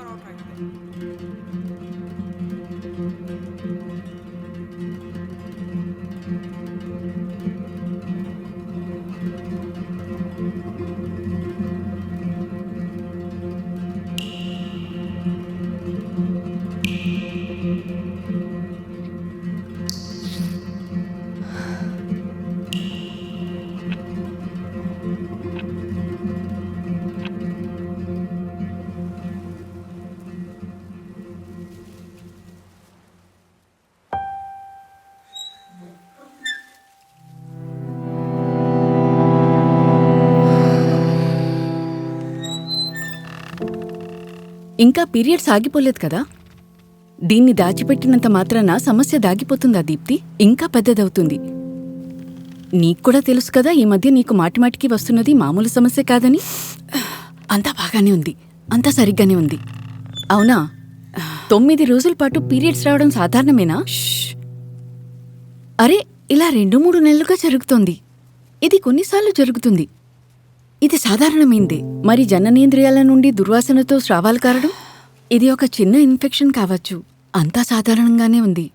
পরোটা ఇంకా పీరియడ్స్ ఆగిపోలేదు కదా? దీన్ని దాచిపెట్టినంత మాత్రాన సమస్య దాగిపోతుందా దీప్తి? ఇంకా పెద్దదవుతుంది. నీకు కూడా తెలుసు కదా ఈ మధ్య నీకు మాటిమాటికి వస్తున్నది మామూలు సమస్య కాదని? అంతా బాగానే ఉంది. అంతా సరిగ్గానే ఉంది. అవునా? తొమ్మిది రోజుల పాటు పీరియడ్స్ రావడం సాధారణమేనా? అరే ఇలా రెండు మూడు నెలలుగా జరుగుతోంది. ఇది కొన్నిసార్లు జరుగుతుంది. ఇది సాధారణమైంది. మరి జననేంద్రియాల నుండి దుర్వాసనతో స్రావాలు కారడం? ఇది ఒక చిన్న ఇన్ఫెక్షన్ కావచ్చు. అంతా సాధారణంగానే ఉంది.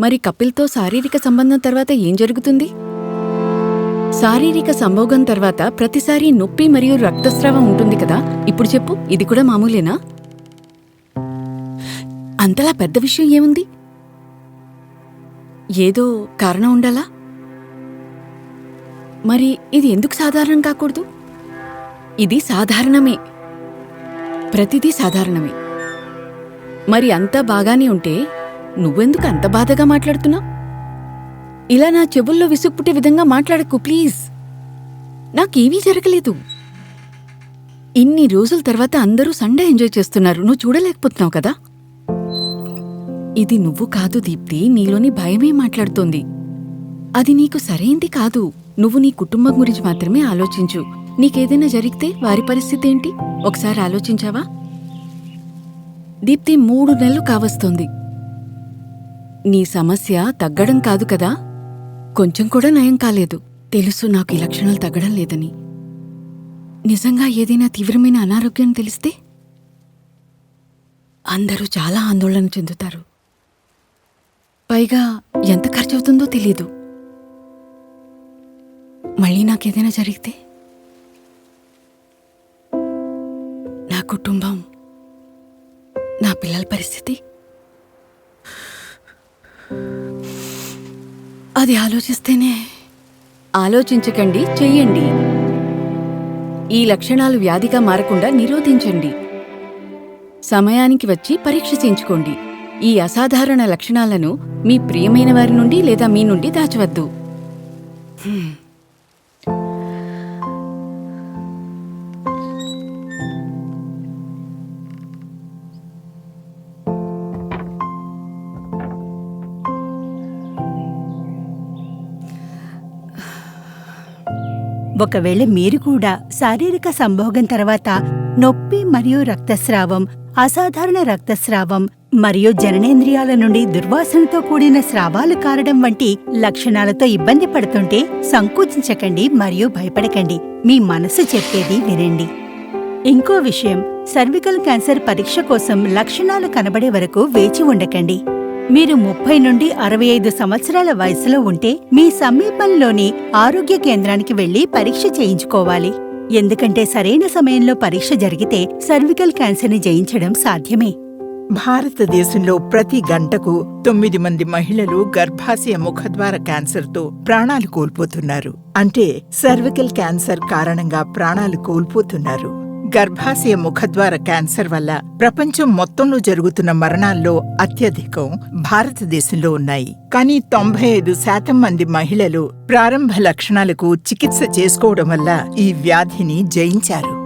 మరి కపిల్తో శారీరక సంబంధం తర్వాత ఏం జరుగుతుంది? శారీరక సంభోగం తర్వాత ప్రతిసారి నొప్పి మరియు రక్తస్రావం ఉంటుంది కదా? ఇప్పుడు చెప్పు. ఇది కూడా మామూలేనా? అంతలా పెద్ద విషయం ఏముంది? ఏదో కారణం ఉండాలా? మరి ఇది ఎందుకు సాధారణం కాకూడదు? ఇది సాధారణమే. ప్రతిదీ సాధారణమే. మరి అంతా బాగానే ఉంటే నువ్వెందుకు అంత బాధగా మాట్లాడుతున్నావు ఇలా నా చెవుల్లో విసుగు విధంగా మాట్లాడకు ప్లీజ్. నాకేమీ జరగలేదు. ఇన్ని రోజుల తర్వాత అందరూ సండే ఎంజాయ్ చేస్తున్నారు. నువ్వు చూడలేకపోతున్నావు కదా? ఇది నువ్వు కాదు దీప్తి. నీలోని భయమే మాట్లాడుతోంది. అది నీకు సరైంది కాదు. నువ్వు నీ కుటుంబం గురించి మాత్రమే ఆలోచించు. నీకేదైనా జరిగితే వారి పరిస్థితి ఏంటి? ఒకసారి ఆలోచించావా? దీప్తి మూడు నెలలు కావస్తోంది. నీ సమస్య తగ్గడం కాదు కదా? కొంచెం కూడా నయం కాలేదు. తెలుసు నాకు ఈ లక్షణాలు తగ్గడం లేదని. నిజంగా ఏదైనా తీవ్రమైన అనారోగ్యం తెలిస్తే? అందరూ చాలా ఆందోళన చెందుతారు. పైగా ఎంత ఖర్చవుతుందో తెలీదు. మళ్ళీ నాకేదైనా జరిగితే? కుటుంబం. నా పిల్లల పరిస్థితి? అది ఆలోచిస్తేనే ఆలోచించకండి చెయ్యండి. ఈ లక్షణాలు వ్యాధిగా మారకుండా నిరోధించండి. సమయానికి వచ్చి పరీక్ష చేయించుకోండి. ఈ అసాధారణ లక్షణాలను మీ ప్రియమైన వారి నుండి లేదా మీ నుండి దాచవద్దు. ఒకవేళ మీరు కూడా శారీరక సంభోగం తర్వాత నొప్పి మరియు రక్తస్రావం అసాధారణ రక్తస్రావం మరియు జననేంద్రియాల నుండి దుర్వాసనతో కూడిన స్రావాలు కారడం వంటి లక్షణాలతో ఇబ్బంది పడుతుంటే సంకోచించకండి మరియు భయపడకండి. మీ మనసు చెప్పేది వినండి. ఇంకో విషయం సర్వికల్ క్యాన్సర్ పరీక్ష కోసం లక్షణాలు కనబడే వరకు వేచి ఉండకండి. మీరు ముప్పై నుండి అరవై ఐదు సంవత్సరాల వయసులో ఉంటే మీ సమీపంలోని ఆరోగ్య కేంద్రానికి వెళ్ళి పరీక్ష చేయించుకోవాలి. ఎందుకంటే సరైన సమయంలో పరీక్ష జరిగితే సర్వికల్ క్యాన్సర్ని జయించడం సాధ్యమే. భారతదేశంలో ప్రతి గంటకు తొమ్మిది మంది మహిళలు గర్భాశయ ముఖద్వార క్యాన్సర్తో ప్రాణాలు కోల్పోతున్నారు. అంటే సర్వికల్ క్యాన్సర్ కారణంగా ప్రాణాలు కోల్పోతున్నారు. గర్భాశయ ముఖద్వార క్యాన్సర్ వల్ల ప్రపంచం మొత్తంలో జరుగుతున్న మరణాల్లో అత్యధికం భారతదేశంలో ఉన్నాయి. కానీ తొంభై ఐదు శాతం మంది మహిళలు ప్రారంభ లక్షణాలకు చికిత్స చేసుకోవడం వల్ల ఈ వ్యాధిని జయించారు.